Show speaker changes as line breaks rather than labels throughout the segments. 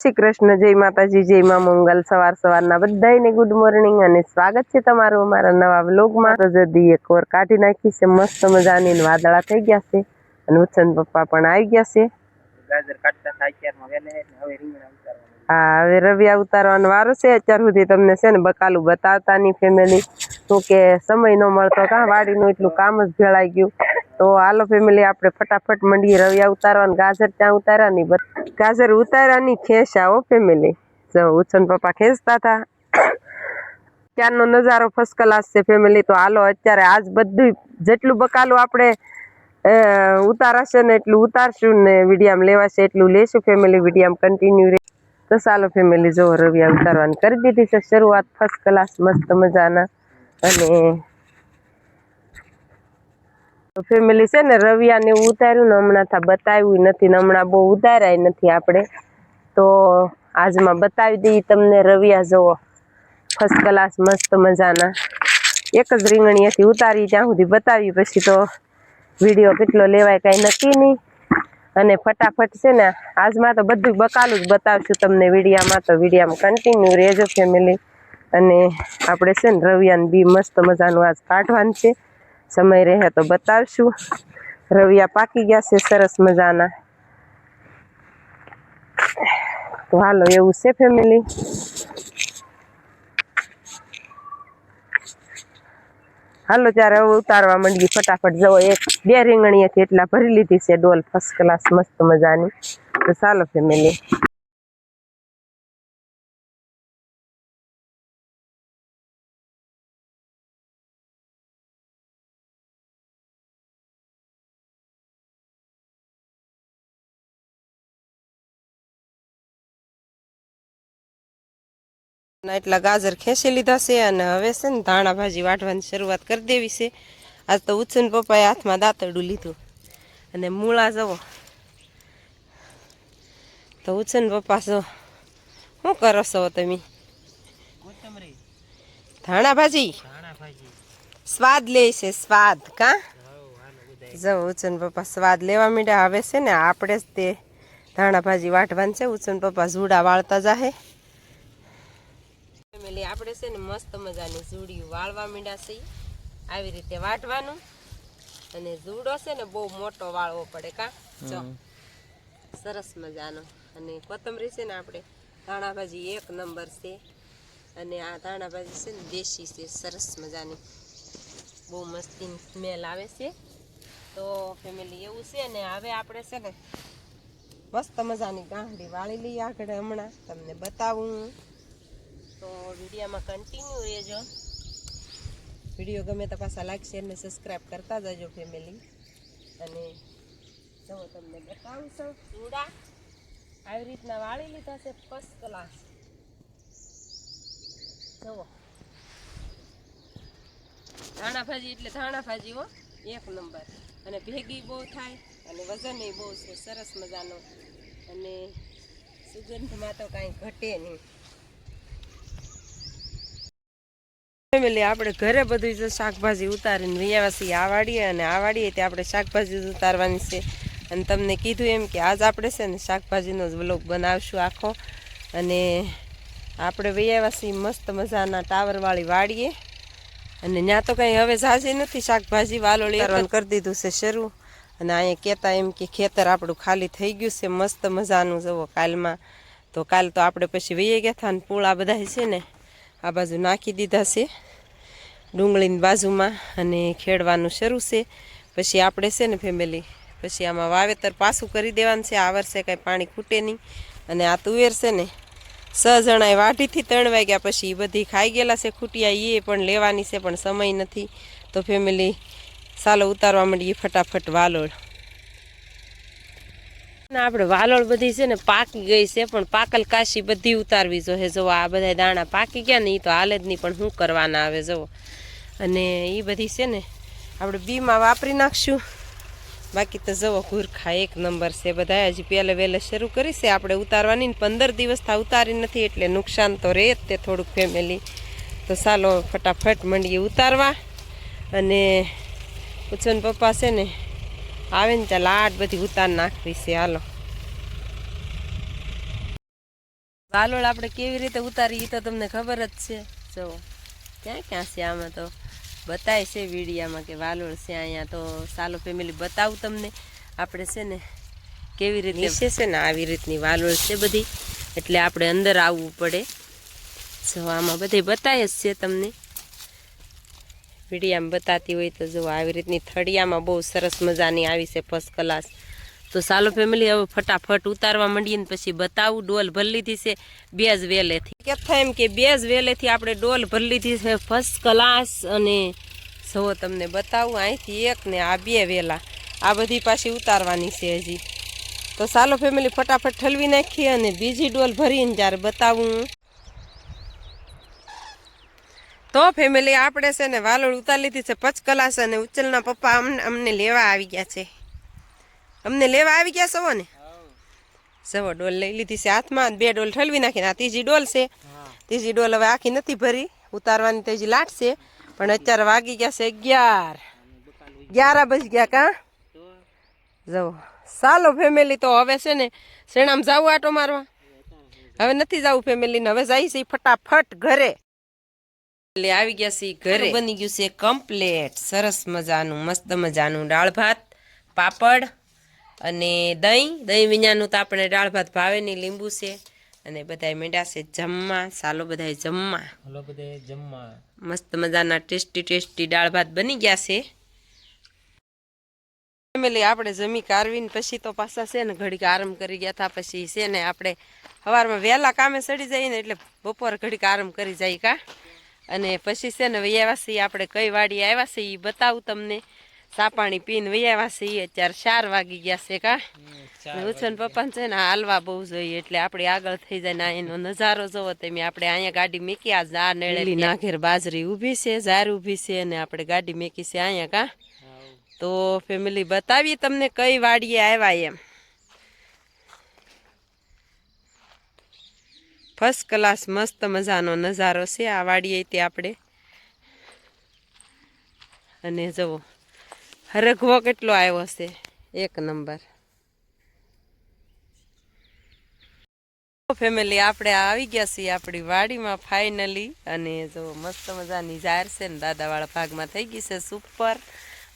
શ્રી કૃષ્ણ જય માતાજી જય મા મંગલ સવાર સવારના બધાને ગુડ મોર્નિંગ અને સ્વાગત છે તમારું અમારા નવા વ્લોગમાં. તો જદી એક વાર કાઢી નાખી છે મસ્ત મજાની વાદળા થઈ ગયા છે અને ઉછન પપ્પા પણ આવી ગયા છે. હા હવે રવિયા ઉતારવાનો વારો છે અત્યાર સુધી તમને છે ને બકાલું બતાવતા ની ફેમિલી શું કે સમય ન મળતો કાં વાડીનું એટલું કામ જ ભેળાઈ ગયું. તો હાલો ફેમિલી આપણે ફટાફટ મંડીએ રવિયા ઉતારવાનું, ગાજર ત્યાં ઉતારવાની ગાજર ઉતારવાની ખેંચા હો ફેમિલી જો ઉછન પપ્પા ખેંચતા હતા. ત્યારનો નજારો ફર્સ્ટ ક્લાસ છે ફેમિલી તો હાલો અત્યારે આજ બધું જેટલું બકાલું આપણે ઉતારાશે ને એટલું ઉતારશું ને વિડીયામ લેવાશે એટલું લેશું ફેમિલી વિડીયામ કન્ટિન્યુ તો ચાલો ફેમિલી જો રવિયા ઉતારવાની કરી દીધી છે શરૂઆત ફર્સ્ટ ક્લાસ મસ્ત મજાના. અને ફેમિલી છે ને રવિયાને ઉતાર્યું ને હમણાં થા બતાવ્યું નથી હમણાં બહુ ઉતાર્યા નથી આપણે. તો આજમાં બતાવી દઈએ તમને રવિયા જુઓ ફર્સ્ટ ક્લાસ મસ્ત મજાના. એક જ રીંગણીએથી ઉતારી ત્યાં સુધી બતાવી, પછી તો વીડિયો કેટલો લેવાય કાંઈ નક્કી નહીં. અને ફટાફટ છે ને આજમાં તો બધું બકાલું જ બતાવશું તમને વિડીયામાં. તો વિડીયામાં કન્ટિન્યુ રહેજો ફેમિલી અને આપણે છે ને રવિયાને બી મસ્ત મજાનું આજ કાઢવાનું છે. સમય રહે તો બતાવશું. રવિયા પાકી ગયા છે, સરસ મજાના. તો હાલો, એવું છે ફેમિલી હાલો, ત્યારે હવે ઉતારવા માંડી ફટાફટ. જવો એક, બે રીંગણીએથી એટલા ભરી લીધી છે ડોલ ફર્સ્ટ ક્લાસ મસ્ત મજાની. તો ચાલો ફેમિલી ના એટલા ગાજર ખેંચી લીધા છે અને હવે છે ને ધાણા ભાજી વાટવાની શરૂઆત કરી દેવી છે. આજ તો ઉછન પપ્પાએ હાથમાં દાંતરડું લીધું. અને મૂળા જવો. તો ઉછન પપ્પા છો શું કરો છો તમે? ધાણા ભાજી? સ્વાદ લે છે સ્વાદ કા?
જવો
જો ઉછન પપ્પા સ્વાદ લેવા માંડ્યા હવે છે ને આપણે જ તે ધાણા ભાજી વાટવાની છે. ઉછન પપ્પા ઝૂડા વાળતા જાહે. આપણે છે ને મસ્ત મજાની ઝૂડિયું વાળવા માંડ્યા છે આવી રીતે વાટવાનું. અને ઝૂડો છે ને બહુ મોટો વાળવો પડે કા? જો સરસ મજાનો. અને કોથમરી છે ને આપણે ધાણા ભાજી એક નંબર છે. અને આ ધાણા ભાજી છે ને દેશી છે સરસ મજાની. બહુ મસ્તી સ્મેલ આવે છે. તો ફેમિલી એવું છે ને હવે આપણે છે ને મસ્ત મજાની ગાંઠડી વાળી લઈએ આગળ હમણાં. તમને બતાવું તો વિડીયોમાં કન્ટિન્યુ રહેજો. વીડિયો ગમે તો પાછા લાઈક શેર ને સબસ્ક્રાઈબ કરતા જજો ફેમિલી અને જો તમને બતાવું છું, ચૂડા આવી રીતના વાળી લીધા છે ફર્સ્ટ ક્લાસ જુઓ. ધાણા ભાજી એટલે ધાણા ભાજી હો, એક નંબર. અને ભેગી બહુ થાય અને વજન બહુ છે, સરસ મજાનો. અને સુગંધમાં તો કાંઈ ઘટે નહીં. ફેમિલી આપણે ઘરે બધું જ શાકભાજી ઉતારીને વૈયાવાસી આ વાડીએ અને આ વાડીએ તે આપણે શાકભાજી ઉતારવાની છે. અને તમને કીધું એમ કે આજ આપણે છે ને શાકભાજીનો જ વ્લોગ બનાવશું આખો. અને આપણે વૈયાવાસી મસ્ત મજાના ટાવરવાળી વાડીએ. અને ત્યાં તો કંઈ હવે ઝાઝી નથી શાકભાજી વાલોળી. કરી દીધું છે શરૂ. અને અહીંયા કહેતા એમ કે ખેતર આપણું ખાલી થઈ ગયું છે, મસ્ત મજાનું. જવો કાલમાં તો કાલ તો આપણે પછી વૈયા ગયા હતા અને પૂળા બધા છે ને આ બાજુ નાખી દીધા છે. ડુંગળીની બાજુમાં અને ખેડવાનું શરૂ છે. પછી આપણે છે ને ફેમિલી પછી આમાં વાવેતર પાછું કરી દેવાનું છે. આ વર્ષે કાંઈ પાણી ખૂટે નહીં. અને આ તુવેર છે ને સ જણાએ વાઢીથી ત્રણ વાગ્યા પછી એ બધી ખાઈ ગયેલા છે. ખૂટિયા એ પણ લેવાની છે, પણ સમય નથી. તો ફેમિલી ચાલો ઉતારવા માંડીએ ફટાફટ વાલોળ. આપણે વાલોળ બધી છે ને પાકી ગઈ છે, પણ પાકલ કાશી બધી ઉતારવી જોઈએ. જો આ બધા દાણા પાકી ગયા ને એ તો હાલે જ નહીં, પણ શું કરવાના આવે જુઓ અને એ બધી છે ને આપણે બીમાં વાપરી નાખશું. બાકી તો જવો ગુરખા એક નંબર છે બધા હજી પહેલે વહેલે શરૂ કરી છે, આપણે ઉતારવાની પંદર દિવસ થા ઉતારી નથી, એટલે નુકસાન તો રહે જ તે થોડુંક ફેમિલી તો ચાલો ફટાફટ મંડીએ ઉતારવા. અને ઉછન પપ્પા છે ને આવે ને ત્યાં લાટ બધી ઉતાર નાખવી છે, હાલો. વાલોળ આપણે કેવી રીતે ઉતારી તો તમને ખબર જ છે. જો, ક્યાં ક્યાં છે આમાં તો? બતાય છે વિડીયામાં કે વાલોળ છે અહીંયા તો સાલો ફેમિલી બતાવું તમને. આપણે છે ને કેવી રીતે છે ને આવી રીતની વાલોળ છે બધી. એટલે આપણે અંદર આવવું પડે. જો, આમાં બધી બતાય જ છે તમને. વિડીયામાં બતાતી હોય તો જો આવી રીતની થળિયામાં બહુ સરસ મજાની આવી છે ફર્સ્ટ ક્લાસ તો સાલો ફેમિલી હવે ફટાફટ ઉતારવા માંડીએ ને પછી બતાવું. ડોલ ભરી લીધી છે બે જ વેલેથી. કે થાય એમ કે બે જ વેલેથી આપણે ડોલ ભરી લીધી છે ફર્સ્ટ ક્લાસ અને જો તમને બતાવું, અહીંથી એક ને આ બે વેલા. આ બધી પાછી ઉતારવાની છે હજી. તો સાલો ફેમિલી ફટાફટ ઠલવી નાખીએ અને બીજી ડોલ ભરીને જ્યારે બતાવું તો ફેમિલી આપણે છે ને વાલોળ ઉતારી લીધી છે પચ કલાસ અને ઉચ્ચલના પપ્પા અમને અમને લેવા આવી ગયા છે. અમને લેવા આવી ગયા સવો ને? સવો ડોલ લઈ લીધી છે હાથમાં બે ડોલ ઠલવી નાખીને આ ત્રીજી ડોલ છે. ત્રીજી ડોલ હવે આખી નથી ભરી. ઉતારવાની તો હજી લાટ છે. પણ અત્યારે વાગી ગયા છે અગિયાર. ગ્યારા બજ ગયા કા? જવો ચાલો ફેમિલી તો હવે છે ને શેણામ જાવું આટો મારવા? હવે નથી જવું ફેમિલીને હવે જાય છે ફટાફટ ઘરે. એટલે આવી ગયા છે ઘરે. બની ગયું છે કમ્પ્લેટ સરસ મજાનું મસ્ત મજાનું. દાળ ભાત પાપડ અને દહીં. દહીં વિનાનું તો આપણે દાળ ભાત ભાવે નહીં લીંબુ છે અને બધા મેંડા છે જમવા. સાલો બધા જમવા.
જમવા.
મસ્ત મજાના ટેસ્ટી ટેસ્ટી દાળ ભાત બની ગયા છે. ફેમિલી આપણે જમી કારવીને પછી તો પાછા છે ને ઘડીક આરામ કરી ગયા હતા પછી છે ને આપણે સવારમાં વહેલા કામે સડી જઈએ ને એટલે બપોર ઘડીક આરામ કરી જાય કા. અને પછી છે ને વૈયાવા છીએ આપણે કઈ વાડી આવ્યા છે એ બતાવું તમને. સાપાણી પીને વૈયાવા છીએ અત્યારે ચાર વાગી ગયા છે કા. ઉછન પપ્પા છે ને હાલવા બહુ જોઈએ એટલે આપણે આગળ થઈ જાય ને એનો નજારો જોવો તમે આપણે અહીંયા ગાડી મેકી આ ઝાર નેળે નાખેર બાજરી ઊભી છે ઝાર ઊભી છે અને આપણે ગાડી મેકી છે અહીંયા કા. તો ફેમિલી બતાવીએ તમને કઈ વાડીએ આવ્યા એમ. ફર્સ્ટ ક્લાસ મસ્ત મજાનો નજારો છે. આ વાડીએ તે આપણે. અને જુઓ હરગવો કેટલો આવ્યો છે. એક નંબર. ફેમિલી આપણે આવી ગયા છીએ આપણી વાડીમાં ફાઇનલી અને જો, મસ્ત મજાની જાર છે ને દાદાવાળા ભાગમાં થઈ ગઈ છે સુપર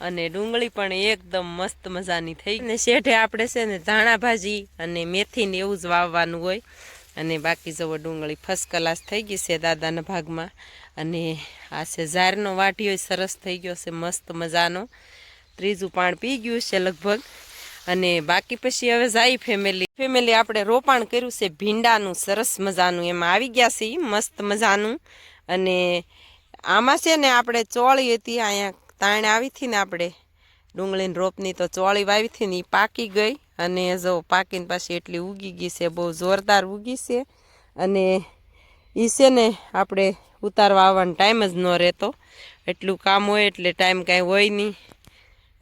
અને ડુંગળી પણ એકદમ મસ્ત મજાની થઈ. અને શેઠે આપણે છે ને ધાણા ભાજી અને મેથી ને એવું જ વાવવાનું હોય. અને બાકી જવો ડુંગળી ફર્સ્ટ ક્લાસ થઈ ગઈ છે દાદાના ભાગમાં. અને આ છે ઝારનો વાટીઓ સરસ થઈ ગયો છે, મસ્ત મજાનો. ત્રીજું પાણ પી ગયું છે લગભગ. અને બાકી પછી હવે જાય ફેમિલી ફેમિલી આપણે રોપાણ કર્યું છે ભીંડાનું, સરસ મજાનું. એમાં આવી ગયા છે મસ્ત મજાનું. અને આમાં છે ને આપણે ચોળી હતી, અહીંયા તાણે આવી હતી ને આપણે. ડુંગળીની રોપની તો ચોળી વાવી હતી ને એ પાકી ગઈ. અને જો પાકીને પાછી એટલી ઉગી ગઈ છે, બહુ જોરદાર ઉગી છે. અને એ છે ને આપણે ઉતારવા આવવાનો ટાઈમ જ ન રહેતો. એટલું કામ હોય એટલે ટાઈમ કાંઈ હોય નહીં.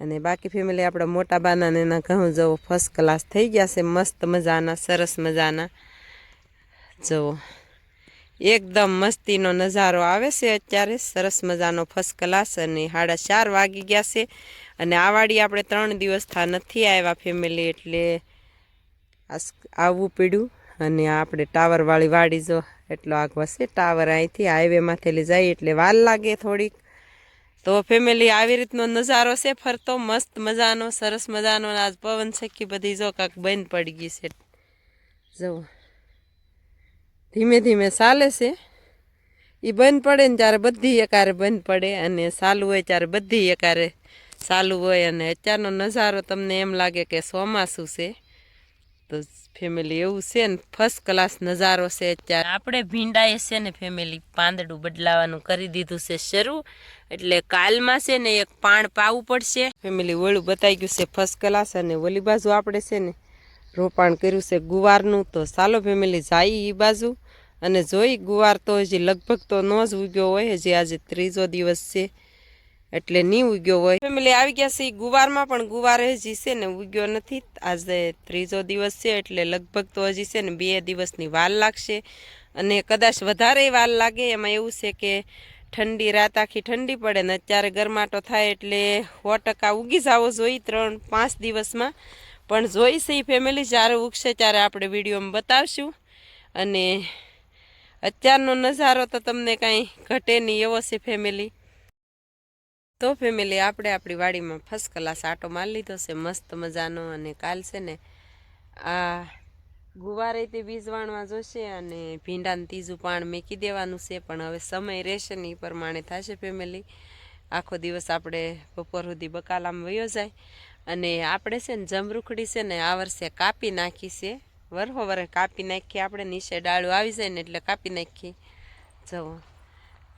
અને બાકી ફેમિલી આપણા મોટા બાના ને એના ઘઉં જવો ફર્સ્ટ ક્લાસ થઈ ગયા છે, મસ્ત મજાના, સરસ મજાના. જુઓ એકદમ મસ્તીનો નજારો આવે છે અત્યારે. સરસ મજાનો ફર્સ્ટ ક્લાસ અને સાડા ચાર વાગી ગયા છે અને આ વાડી આપણે ત્રણ દિવસ થા નથી આવ્યા ફેમિલી એટલે આવવું પડ્યું. અને આપણે ટાવરવાળી વાડી જો એટલો આગ વસે ટાવર અહીંથી હાઈવેમાંથી જાય એટલે વાર લાગે થોડીક. તો ફેમિલી આવી રીતનો નજારો છે ફરતો, મસ્ત મજાનો, સરસ મજાનો આજ પવન સખી બધી જો કાંક બંધ પડી ગઈ છે. જુઓ. ધીમે ધીમે ચાલે છે. એ બંધ પડે ને ત્યારે બધી એકારે બંધ પડે અને ચાલુ હોય ત્યારે બધી એકારે ચાલુ હોય અને અત્યારનો નજારો તમને એમ લાગે કે ચોમાસું છે. તો ફેમિલી એવું છે ને ફર્સ્ટ ક્લાસ નજારો છે અત્યારે. આપણે ભીંડાએ છે ને ફેમિલી પાંદડું બદલાવાનું કરી દીધું છે શરૂ. એટલે કાલમાં છે ને એક પાણ પાવું પડશે. ફેમિલી ઓળું બતાવી ગયું છે ફર્સ્ટ ક્લાસ અને ઓલી બાજુ આપણે છે ને રોપાણ કર્યું છે ગુવારનું, તો સાલો ફેમિલી જાય એ બાજુ. અને જોઈ, ગુવાર તો હજી લગભગ તો ન જ ઉગ્યો હોય, હજી આજે ત્રીજો દિવસ છે. એટલે નહીં ઉગ્યો હોય. ફેમિલી આવી ગયા છે ગુવારમાં, પણ ગુવાર હજી છે ને ઉગ્યો નથી. આજે ત્રીજો દિવસ છે, એટલે લગભગ તો હજી છે ને બે દિવસની વાર લાગશે. અને કદાચ વધારે વાર લાગે, એમાં એવું છે કે ઠંડી, રાત આખી ઠંડી પડે ને અત્યારે ગરમાટો થાય, એટલે સો ટકા ઉગી જાવો જોઈએ ત્રણ પાંચ દિવસમાં. પણ જોઈશે એ ફેમિલી જ્યારે ઉગશે ત્યારે આપણે વિડીયોમાં બતાવશું. અને અત્યારનો નજારો તો તમને કાંઈ ઘટે નહીં એવો છે ફેમિલી તો ફેમિલી આપણે આપણી વાડીમાં ફર્સ્ટ ક્લાસ આટો મારી લીધો છે, મસ્ત મજાનો અને કાલ છે ને આ ગુવારે તે બીજ જોશે અને ભીંડાને ત્રીજું પાણ મેકી દેવાનું છે, પણ હવે સમય રહેશે ને એ પ્રમાણે થશે ફેમિલી આખો દિવસ આપણે બપોર સુધી બકાલામાં વયો જાય. અને આપણે છે ને જમરૂખડી છે ને આ વર્ષે કાપી નાખી છે. વરહો વરે કાપી નાખી. આપણે નીચે ડાળું આવી જાય ને એટલે કાપી નાખી જવો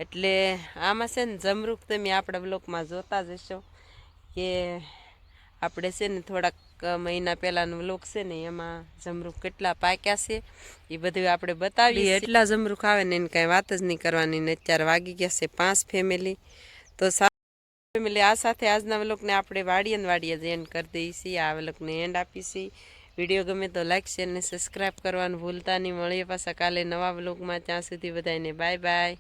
એટલે આમાં છે ને જમરૂખ તમે આપણા બ્લોકમાં જોતા જ હશો કે આપણે છે ને થોડાક મહિના પહેલાંનો વ્લોગ છે ને એમાં જમરૂખ કેટલા પાક્યા છે એ બધું આપણે બતાવીએ એટલા જમરૂખ આવે ને એની કાંઈ વાત જ નહીં કરવાની ને અત્યારે વાગી ગયા છે પાંચ ફેમિલી તો ફેમિલી, આ સાથે આજના વ્લોગને આપણે વાડી અને વાડીએ જ એન્ડ કરી દઈએ છીએ આ વ્લોગને એન્ડ આપીશી. વીડિયો ગમે તો લાઈક શેર ને સબસ્ક્રાઈબ કરવાનું ભૂલતા નહીં. મળીએ પાછા કાલે નવા વ્લોગમાં. ત્યાં સુધી બધાને બાય બાય